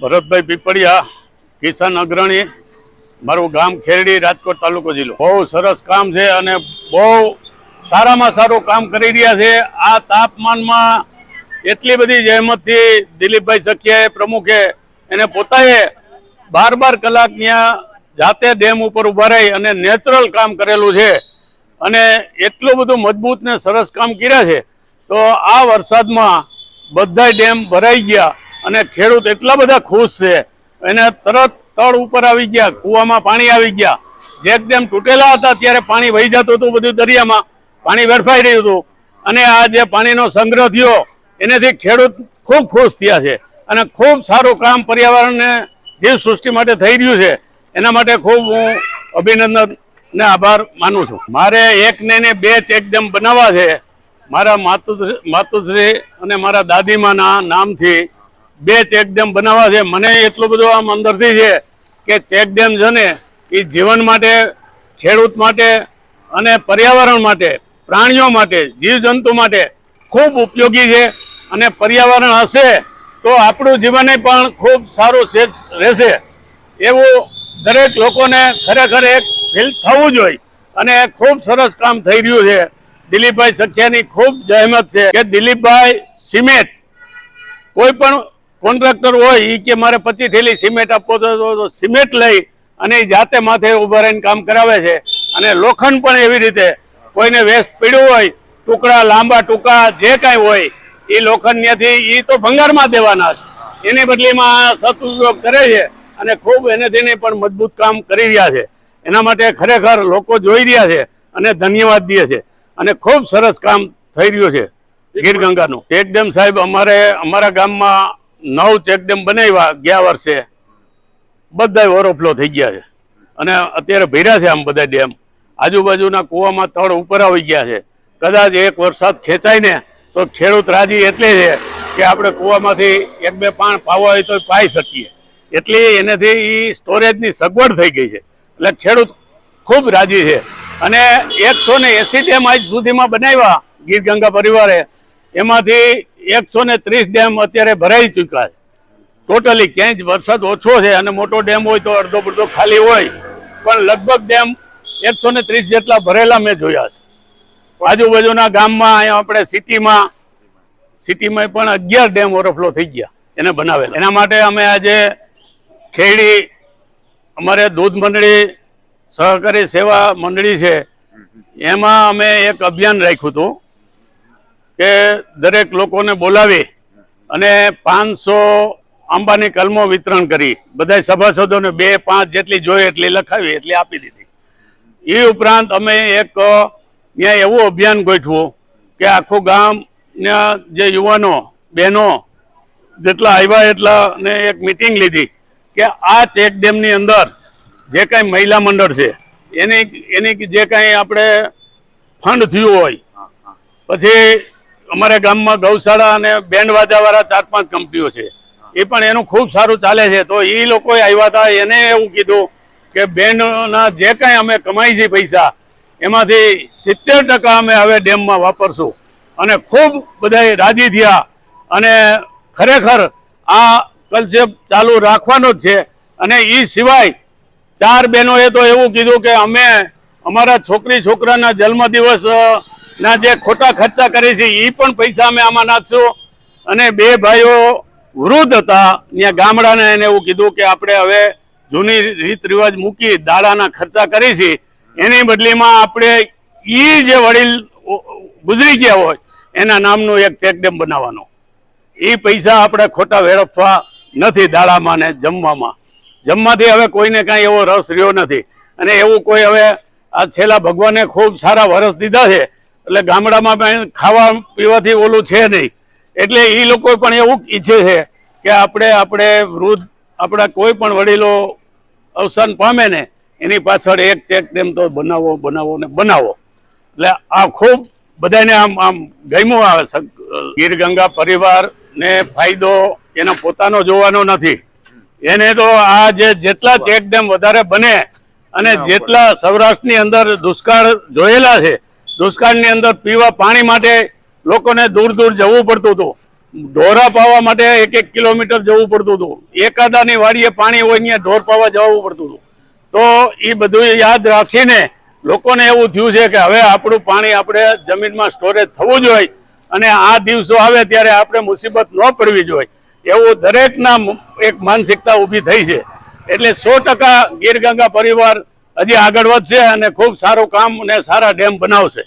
ભરતભાઈ પીપળિયા, કિસાન અગ્રણી, મારું ગામ ખેરડી, રાજકોટ તાલુકો જિલ્લો. બહુ સરસ કામ છે અને બહુ સારામાં સારું કામ કરી રહ્યા છે. આ તાપમાનમાં એટલી બધી જહેમતથી દિલીપભાઈ સખિયાએ પ્રમુખે એને પોતાએ બાર બાર કલાક ત્યાં જાતે ડેમ ઉપર ઊભા રહી અને નેચરલ કામ કરેલું છે. અને એટલું બધું મજબૂત ને સરસ કામ કર્યા છે. તો આ વરસાદમાં બધા ડેમ ભરાઈ ગયા. અને ખેડૂત એટલા બધા ખુશ છે. એને તરત તળ ઉપર આવી ગયા, કૂવામાં પાણી આવી ગયા. જે ડેમ તૂટેલા હતા, ત્યારે પાણી વહી જતું હતું બધું દરિયામાં. પાણી વેડફાઈ રહ્યું હતું. અને આ જે પાણીનો સંગ્રહ થયો, એનાથી ખેડૂત ખૂબ ખુશ થયા છે. અને ખૂબ સારું કામ પર્યાવરણને જીવ સૃષ્ટિ માટે થઈ રહ્યું છે. એના માટે ખૂબ હું અભિનંદન ને આભાર માનું છું. મારે એક ને બે ચેકડેમ બનાવવા છે. મારા માતુશ્રી માતુશ્રી અને મારા દાદીમાના નામથી બે ચેક ડેમ બનાવવા છે. મને એટલું બધું આમ અંદરથી છે કે ચેક ડેમ છે ને એ જીવન માટે, ખેડૂત માટે અને પર્યાવરણ માટે, પ્રાણીઓ માટે, જીવજંતુ માટે ખૂબ ઉપયોગી છે. અને પર્યાવરણ હશે તો આપણું જીવન પણ ખૂબ સારું રહેશે. એવું દરેક લોકોને ખરેખર એક ફીલ થવું જોઈએ. અને ખૂબ સરસ કામ થઈ રહ્યું છે. દિલીપભાઈ સખિયાની ખૂબ જહેમત છે કે દિલીપભાઈ સિમેન્ટ કોઈ પણ કોન્ટ્રાક્ટર હોય એ કે મારે પચીસ થેલી સિમેન્ટ આપવો તો સિમેન્ટ લઈ અને જાતે માથે ઊભા રહીને કામ કરાવે છે. અને લોખંડ પણ એવી રીતે કોઈને વેસ્ટ પીડ્યું હોય, ટુકડા લાંબા ટૂંકા જે કાંઈ હોય એ લોખંડ ત્યાંથી એ તો ભંગારમાં દેવાના છે. એની બદલીમાં સદઉપયોગ કરે છે અને ખૂબ એનાથી પણ મજબૂત કામ કરી રહ્યા છે. એના માટે ખરેખર લોકો જોઈ રહ્યા છે અને ધન્યવાદ દે છે. અને ખૂબ સરસ કામ થઈ રહ્યું છે ગીર ગંગાનું એકદમ સાહેબ અમારે અમારા ગામમાં નવ ચેકડેમ બનાવ્યા, ગયા વર્ષે. બધા ઓવરફ્લો થઈ ગયા છે. અને અત્યારે ભર્યા છે આમ બધા ડેમ. આજુબાજુના કૂવામાં તળ ઉપર આવી ગયા છે. કદાચ એક વરસાદ ખેંચાય ને, તો ખેડૂત રાજી એટલે છે કે આપણે કૂવામાંથી એક બે પાણ પાવા હોય તો પાઈ શકીએ. એટલી એનાથી એ સ્ટોરેજની સગવડ થઈ ગઈ છે. એટલે ખેડૂત ખૂબ રાજી છે. અને એકસો ને એસી ડેમ આજ સુધીમાં બનાવ્યા ગીર ગંગા પરિવારે. એમાંથી એકસો ને ત્રીસ ડેમ અત્યારે ભરાઈ ચૂક્યા છે. ટોટલી ક્યાંય જ વરસાદ ઓછો છે અને મોટો ડેમ હોય તો અડધો પડધો ખાલી હોય. પણ લગભગ ડેમ એકસો ને ત્રીસ જેટલા ભરેલા મેં જોયા છે. આજુબાજુના ગામમાં અહીંયા આપણે સિટીમાં સિટીમાં પણ અગિયાર ડેમ ઓવરફ્લો થઈ ગયા એને બનાવેલા. એના માટે અમે આજે ખેડી, અમારે દૂધ મંડળી, સહકારી સેવા મંડળી છે. એમાં અમે એક અભિયાન રાખ્યું હતું. કે દરેક લોકોને બોલાવી અને પાંચસો આંબાની કલમો વિતરણ કરી. બધા સભાસદોને બે પાંચ જેટલી જોઈએ એટલી લખાવી એટલી આપી દીધી. એ ઉપરાંત અમે એક ત્યાં એવું અભિયાન ગોઠવું કે આખું ગામના જે યુવાનો બહેનો જેટલા આવ્યા એટલા ને એક મિટિંગ લીધી કે આ ચેક ડેમની અંદર જે કાંઈ મહિલા મંડળ છે એની એની જે કાંઈ આપણે ફંડ થયું હોય પછી અમારા ગામમાં ગૌશાળા અને બેન્ડ વાળા ચાર પાંચ કંપનીઓ છે. એ પણ એનું ખૂબ સારું ચાલે છે. તો એ લોકોએ આવ્યા હતા, એને એવું કીધું કે બેન્ડના જે કાંઈ અમે કમાઈ છે પૈસા, એમાંથી સિત્તેર ટકા અમે હવે ડેમમાં વાપરશું. અને ખૂબ બધા રાજી થયા. અને ખરેખર આ કન્સેપ્ટ ચાલુ રાખવાનો જ છે. અને એ સિવાય ચાર બહેનોએ તો એવું કીધું કે અમે અમારા છોકરી છોકરાના જન્મદિવસ ના જે ખોટા ખર્ચા કરે છે એ પણ પૈસા અમે આમાં નાખશું. અને બે ભાઈઓ વૃદ્ધ હતા, ત્યાં ગામડાને એને એવું કીધું કે આપણે હવે જૂની રીત રિવાજ મૂકી દાડાના ખર્ચા કરી છે. એની બદલીમાં આપણે એ જે વડીલ ગુજરી ગયા હોય, એના નામનું એક ચેકડેમ બનાવવાનો. એ પૈસા આપણે ખોટા વેડફવા નથી દાડામાં ને જમવામાં. જમવાથી હવે કોઈને કાંઈ એવો રસ રહ્યો નથી. અને એવું કોઈ હવે આ છેલ્લા ભગવાને ખૂબ સારા વરસ દીધા છે. એટલે ગામડામાં ખાવા પીવાથી ઓલું છે નહીં. એટલે એ લોકો પણ એવું ઈચ્છે છે કે આપણે આપણે વૃદ્ધ, આપણા કોઈ પણ વડીલો અવસાન પામે ને, એની પાછળ એક ચેક ડેમ તો બનાવો બનાવો ને બનાવો. એટલે આ ખૂબ બધાને આમ આમ ગમ્યું આવે ગીર ગંગા પરિવાર ને ફાયદો એનો પોતાનો જોવાનો નથી. એને તો આ જે જેટલા ચેક ડેમ વધારે બને અને જેટલા સૌરાષ્ટ્રની અંદર દુષ્કાળ જોયેલા છે દુષ્કાળની અંદર પીવા પાણી માટે લોકોને દૂર દૂર જવું પડતું હતું. ઢોરા પાવા માટે એક એક કિલોમીટર જવું પડતું હતું. એકાદાની વાડીએ પાણી હોય ત્યાં ઢોર પાવા જવું પડતું હતું. તો એ બધું યાદ રાખીને લોકોને એવું થયું છે કે હવે આપણું પાણી આપણે જમીનમાં સ્ટોરેજ થવું જોઈએ અને આ દિવસો આવે ત્યારે આપણે મુસીબત ન પડવી જોઈએ. એવું દરેકના એક માનસિકતા ઊભી થઈ છે. એટલે સો ટકા ગીર ગંગા પરિવાર હજી આગળ વધશે અને ખૂબ સારું કામ અને સારા ડેમ બનાવશે.